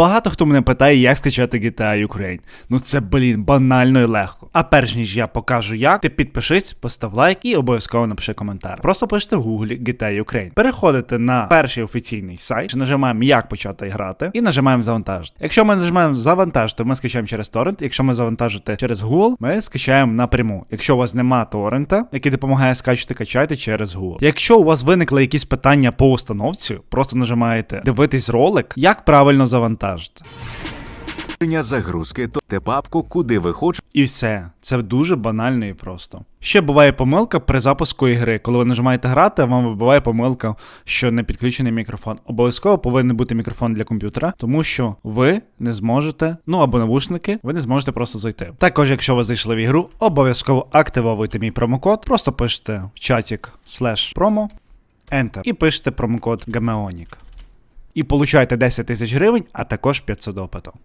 Багато хто мене питає, як скачати GTA Ukraine. Ну це, блін, банально і легко. А перш ніж я покажу як, ти підпишись, постав лайк і обов'язково напиши коментар. Просто пишете в гуглі GTA Ukraine. Переходите на перший офіційний сайт, нажимаємо як почати грати, і нажимаємо завантажити. Якщо ми нажимаємо завантажити, ми скачаємо через торрент. Якщо ми завантажити через Google, ми скачаємо напряму. Якщо у вас нема торрента, який допомагає скачати, качайте через Google. Якщо у вас виникли якісь питання по установці, просто нажимаєте дивитись ролик, як правильно завантажити. Рішення загрузки, то те папку, куди ви хочете. І все. Це дуже банально і просто. Ще буває помилка при запуску ігри. Коли ви нажимаєте грати, вам вибиває помилка, що не підключений мікрофон. Обов'язково повинен бути мікрофон для комп'ютера, тому що ви не зможете, ну або навушники, ви не зможете просто зайти. Також, якщо ви зайшли в ігру, обов'язково активовуйте мій промокод. Просто пишете в чатік slash promo, enter і пишете промокод Gameonic. І получайте 10 тисяч гривень, а також 500 опиту.